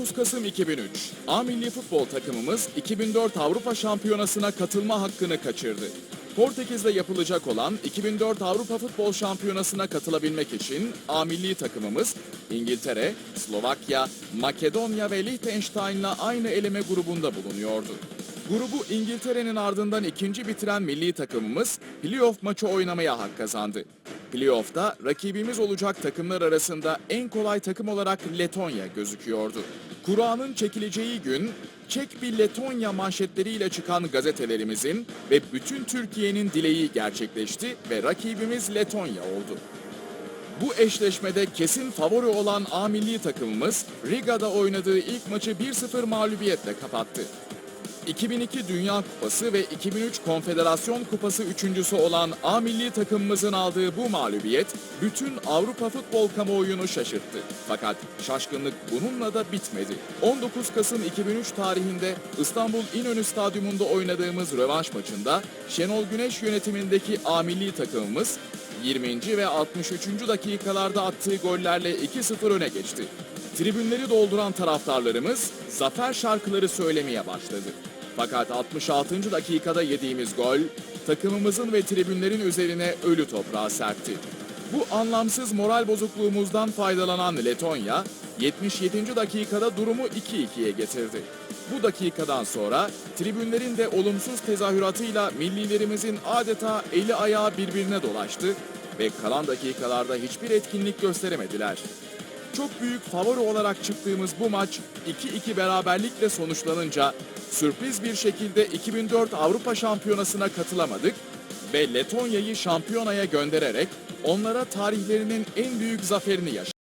19 Kasım 2003, A milli futbol takımımız 2004 Avrupa Şampiyonası'na katılma hakkını kaçırdı. Portekiz'de yapılacak olan 2004 Avrupa Futbol Şampiyonası'na katılabilmek için A milli takımımız İngiltere, Slovakya, Makedonya ve Liechtenstein'la aynı eleme grubunda bulunuyordu. Grubu İngiltere'nin ardından ikinci bitiren milli takımımız playoff maçı oynamaya hak kazandı. Playoff'ta rakibimiz olacak takımlar arasında en kolay takım olarak Letonya gözüküyordu. Kur'an'ın çekileceği gün Çek bir Letonya manşetleriyle çıkan gazetelerimizin ve bütün Türkiye'nin dileği gerçekleşti ve rakibimiz Letonya oldu. Bu eşleşmede kesin favori olan A milli takımımız Riga'da oynadığı ilk maçı 1-0 mağlubiyetle kapattı. 2002 Dünya Kupası ve 2003 Konfederasyon Kupası üçüncüsü olan A milli takımımızın aldığı bu mağlubiyet bütün Avrupa futbol kamuoyunu şaşırttı. Fakat şaşkınlık bununla da bitmedi. 19 Kasım 2003 tarihinde İstanbul İnönü Stadyumunda oynadığımız rövanş maçında Şenol Güneş yönetimindeki A milli takımımız 20. ve 63. dakikalarda attığı gollerle 2-0 öne geçti. Tribünleri dolduran taraftarlarımız zafer şarkıları söylemeye başladı. Fakat 66. dakikada yediğimiz gol takımımızın ve tribünlerin üzerine ölü toprağı serpti. Bu anlamsız moral bozukluğumuzdan faydalanan Letonya 77. dakikada durumu 2-2'ye getirdi. Bu dakikadan sonra tribünlerin de olumsuz tezahüratıyla millilerimizin adeta eli ayağı birbirine dolaştı ve kalan dakikalarda hiçbir etkinlik gösteremediler. Çok büyük favori olarak çıktığımız bu maç 2-2 beraberlikle sonuçlanınca sürpriz bir şekilde 2004 Avrupa Şampiyonası'na katılamadık ve Letonya'yı şampiyonaya göndererek onlara tarihlerinin en büyük zaferini yaşadık.